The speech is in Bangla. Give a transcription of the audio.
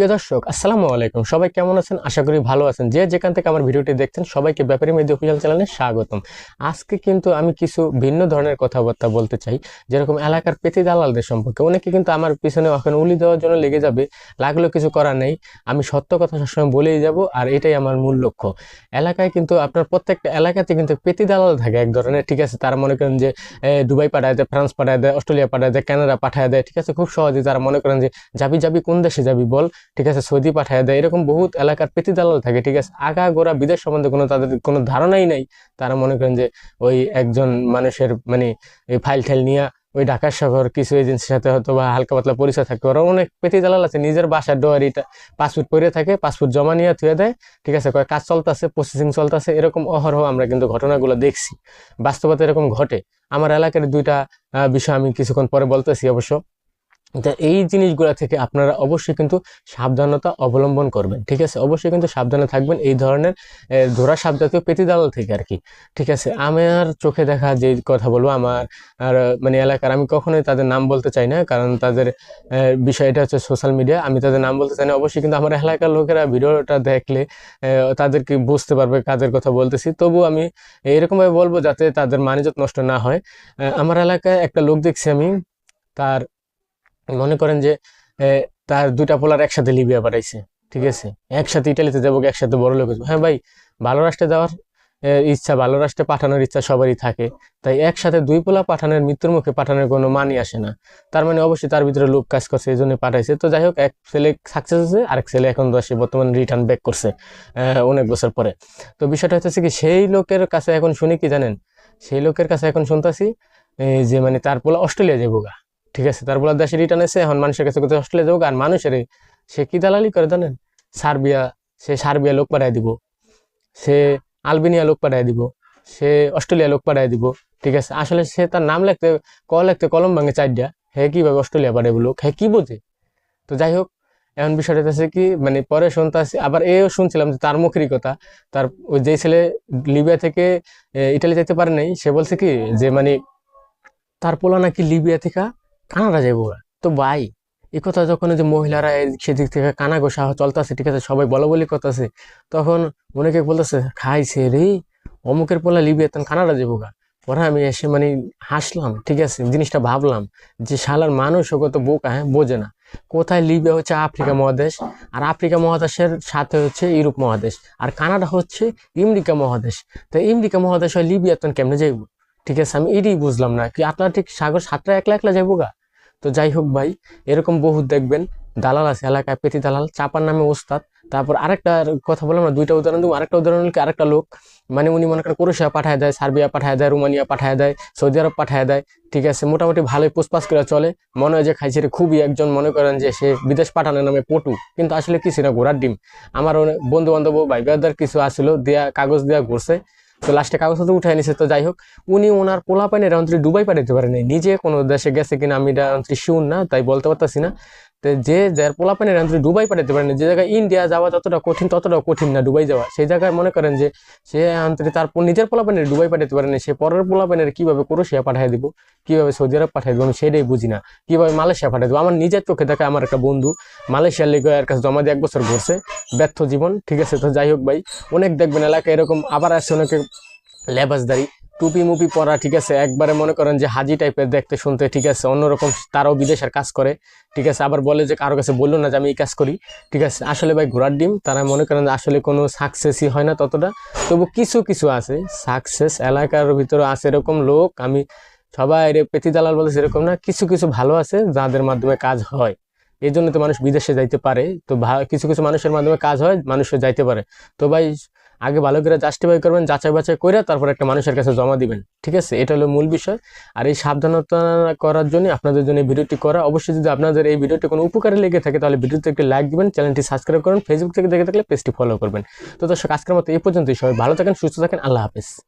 প্রিয় দর্শক, আসসালামু আলাইকুম। সবাই কেমন আছেন? আশা করি ভালো আছেন। যে যেখান থেকে আমার ভিডিওটি দেখছেন, সবাইকে ব্যাপারী মেদি অফিসিয়াল চ্যানেলে স্বাগতম। আজকে কিন্তু আমি কিছু ভিন্ন ধরনের কথাবার্তা বলতে চাই, যেরকম এলাকার পেতি দালালদের সম্পর্কে। অনেকে কিন্তু আমার পিছনে এখন উলি দেওয়ার জন্য লেগে যাবে, লাগলেও কিছু করার নেই। আমি সত্য কথা সবসময় বলেই যাব, আর এটাই আমার মূল লক্ষ্য। এলাকায় কিন্তু আপনার প্রত্যেকটা এলাকাতে কিন্তু পেতি দালাল থাকে এক ধরনের, ঠিক আছে? তারা মনে করেন যে দুবাই পাঠায় দেয়, ফ্রান্স পাঠায় দেয়, অস্ট্রেলিয়া পাঠায় দেয়, কানাডা পাঠায় দেয়, ঠিক আছে? খুব সহজে তারা মনে করেন যে, যাবি যাবি, কোন দেশে যাবি বল? ঠিক আছে, সৌদি পাঠায় দেয়। এরকম বহুত এলাকার পেতি দালাল থাকে, ঠিক আছে। আগা গোড়া বিদেশ সম্বন্ধে কোনো তাদের কোনো ধারণাই নাই। তারা মনে করেন যে ওই একজন মানুষের মানে ফাইল ঠাইল নিয়ে ওই ঢাকা শহর কিছু এজেন্সির সাথে হয়তো বা হালকা পাতলা পরিচয় থাকে। ওরা অনেক পেতি দালাল আছে, নিজের বাসার ডোয়ারিটা পাসপোর্ট পরে থাকে, পাসপোর্ট জমা নিয়ে থুয়ে দেয়, ঠিক আছে। কয় কাজ চলতেছে প্রসেসিং চলতেছে, এরকম অহরহ আমরা কিন্তু ঘটনাগুলো দেখছি। বাস্তবতা এরকম ঘটে। আমার এলাকার দুইটা বিষয় আমি কিছুক্ষণ পরে বলতেছি অবশ্য। তা এই জিনিসগুলো থেকে আপনারা অবশ্যই কিন্তু সাবধানতা অবলম্বন করবেন, ঠিক আছে? অবশ্যই কিন্তু সাবধানে থাকবেন এই ধরনের ধরা সাপ জাতীয় পেতি দালাল থেকে আর কি, ঠিক আছে? আমার চোখে দেখা যে কথা বলব, আমার আর মানে এলাকার, আমি কখনোই তাদের নাম বলতে চাই না, কারণ তাদের বিষয়টা হচ্ছে সোশ্যাল মিডিয়া আমি তাদের নাম বলতে চাই না। অবশ্যই কিন্তু আমার এলাকার লোকেরা ভিডিওটা দেখলে তাদেরকে বুঝতে পারবে কাদের কথা বলতেছি। তবু আমি এরকমভাবে বলব যাতে তাদের মানিজত নষ্ট না হয়। আমার এলাকায় একটা লোক দেখছি আমি, তার মনে করেন যে তার দুইটা পোলার একসাথে লিবিয়া পাঠাইছে, ঠিক আছে? একসাথে ইটালিতে যাব, একসাথে বড় লোক হ্যাঁ ভাই, ভালো রাষ্ট্রে যাওয়ার ইচ্ছা, ভালো রাষ্ট্রে পাঠানোর ইচ্ছা সবারই থাকে। তাই একসাথে দুই পোলা পাঠানোর, মৃত্যুর মুখে পাঠানোর কোনো মানই আসে না। তার মানে অবশ্যই তার ভিতরে লোক কাজ করছে, এই জন্য পাঠাইছে। তো যাই হোক, এক ছেলে সাকসেস হয়েছে, আরেক ছেলে এখন দশে বর্তমানে রিটার্ন ব্যাক করছে অনেক বছর পরে। তো বিষয়টা হচ্ছে কি, সেই লোকের কাছে এখন শুনি কি জানেন? সেই লোকের কাছে এখন শুনতেছি যে মানে তার পোলা অস্ট্রেলিয়া যাব গা ঠিক আছে, তার বলার দেশে রিটার্ন এসে এখন মানুষের কাছে কোথাও অস্ট্রেলিয়া যাব আর মানুষের সে কি দালালি করে জানেন? সার্বিয়া, সে সার্বিয়া লোক পাঠায় দিব, সে আলবেনিয়া লোক পাঠায় দিব, সে অস্ট্রেলিয়া লোক পাঠায় দিব, ঠিক আছে? আসলে সে তার নাম লিখতে, ক লিখতে কলম ভাঙে চারটা, হে কীভাবে অস্ট্রেলিয়া পাঠাইব লোক হে কি বোঝে? তো যাই হোক এমন বিষয়টা হচ্ছে কি মানে পরে শুনতেছি, আবার এও শুনছিলাম যে তার মুখেরই কথা, তার ওই যে ছেলে লিবিয়া থেকে ইটালি যেতে পারে নাই, সে বলছে কি, যে মানে তার পোলা নাকি লিবিয়া থেকে কানাডা যাব। তো ভাই এই কথা যখন যে মহিলারা সেদিক থেকে কানা গোসা চলতেছে, ঠিক আছে, সবাই বলা বলি করতেছে, তখন অনেকে বলতেছে, খাইছে রে, অমুকের পোলা লিবিয়া তখন কানাডা যাব গা। পরে আমি এসে মানে হাসলাম, ঠিক আছে, জিনিসটা ভাবলাম যে শালার মানুষ ও কত বোকা হ্যাঁ বোঝে না। কোথায় লিবিয়া হচ্ছে আফ্রিকা মহাদেশ, আর আফ্রিকা মহাদেশের সাথে হচ্ছে ইউরোপ মহাদেশ, আর কানাডা হচ্ছে আমেরিকা মহাদেশ। তো আমেরিকা মহাদেশ হয় লিবিয়া তখন কেমনে যাইব? ঠিক আছে, আমি এটাই বুঝলাম না, কি আটলান্টিক সাগর সাতটা একলা একলা যাইবো গা? তো যাই হোক ভাই, এরকম বহুত দেখবেন, দালাল আছে, এলাকায় পেতি দালাল, চাপার নামে ওস্তাদ। তারপর আরেকটা কথা বললাম না, দুইটা উদাহরণ দেবো। আরেকটা উদাহরণ হলো আরেকটা লোক মানে উনি মনে করেন ক্রোশিয়া পাঠায় দেয়, সার্বিয়া পাঠায় দেয়, রোমানিয়া পাঠায় দেয়, সৌদি আরব পাঠায় দেয়, ঠিক আছে, মোটামুটি ভালোই পুষ্পাস করে চলে। মনে হয় যে খাইছে খুবই একজন মনে করেন যে সে বিদেশ পাঠানোর নামে পটু, কিন্তু আসলে কিছু না, ঘোড়ার ডিম। আমার বন্ধু বান্ধব ভাই বেদার কিছু আসছিল দেয়া, কাগজ দেয়া ঘুরছে। তো লাস্টে কাগজ হাতে উঠে নিছে, তো যাই হোক, উনি ওনার পোলা পাইনের রাউন্ত্রি ডুবাই পাঠাইতে পারেনি। নিজে কোনো দেশে গেছে কিনা আমি এটা অন্তরি শিউন না, তাই বলতে পারতাছি না। যে যার পোলা পাইনের অন্তরি দুবাই পাঠাইতে পারেন, যে জায়গায় ইন্ডিয়া যাওয়া যতটা কঠিন, ততটা কঠিন না ডুবাই যাওয়া, সেই জায়গায় মনে করেন যে সে অন্তরি তার নিজের পোলা পাইনের দুবাই পাঠাইতে পারেন, সে পরের পোলা পাইনের কীভাবে ক্রোশিয়া পাঠিয়ে দিব, কীভাবে সৌদি আরব পাঠিয়ে দিব আমি সেটাই বুঝি না। কীভাবে মালয়েশিয়া পাঠিয়ে দেবো? আমার নিজের চোখে দেখা আমার একটা বন্ধু, মালয়েশিয়ার লিগে এর কাছে জমা দিয়ে এক বছর ঘুরছে, ব্যর্থ জীবন, ঠিক আছে? তো যাই হোক ভাই, অনেক দেখবেন এলাকায় এরকম আবার আসছে অনেকে লেবাসদারি টুপি মুপি পরা, ঠিক আছে? একবারে মনে করেন যে হাজি টাইপের দেখতে, শুনতে, ঠিক আছে? অন্যরকম তারাও বিদেশের কাজ করে, ঠিক আছে? আবার বলে যে কারও কাছে বলল না যে আমি এই কাজ করি, ঠিক আছে? আসলে ভাই ঘোড়ার ডিম, তারা মনে করেন যে আসলে কোনো সাকসেসই হয় না ততটা। তবু কিছু কিছু আছে। সাকসেস এলাকার ভিতরে আছে এরকম লোক, আমি সবাই রে পেতি দালাল বলে সেরকম না, কিছু কিছু ভালো আছে যাদের মাধ্যমে কাজ হয়। এই জন্য তো মানুষ বিদেশে যাইতে পারে। তো কিছু কিছু মানুষের মাধ্যমে কাজ হয় মানুষে যাইতে পারে। তো ভাই আগে ভালো করে জাস্টিফাই করবেন, যাচাই বাছাই করে তারপর একটা মানুষের কাছে জমা দিবেন। ঠিক আছে? এটা হলো মূল বিষয়। আর এই সাবধানতা করার জন্য আপনাদের জন্য ভিডিওটি করা। অবশ্যই যদি আপনাদের এই ভিডিওটি কোনো উপকারে লেগে থাকে, তাহলে ভিডিওতে একটি লাইক দিবেন, চ্যানেলটি সাবস্ক্রাইব করুন ফেসবুক থেকে দেখে থাকলে পেজটি ফলো করবেন। তো দর্শক, আজকের মতো এই পর্যন্তই। সবাই ভালো থাকেন, সুস্থ থাকেন, আল্লাহ হাফেজ।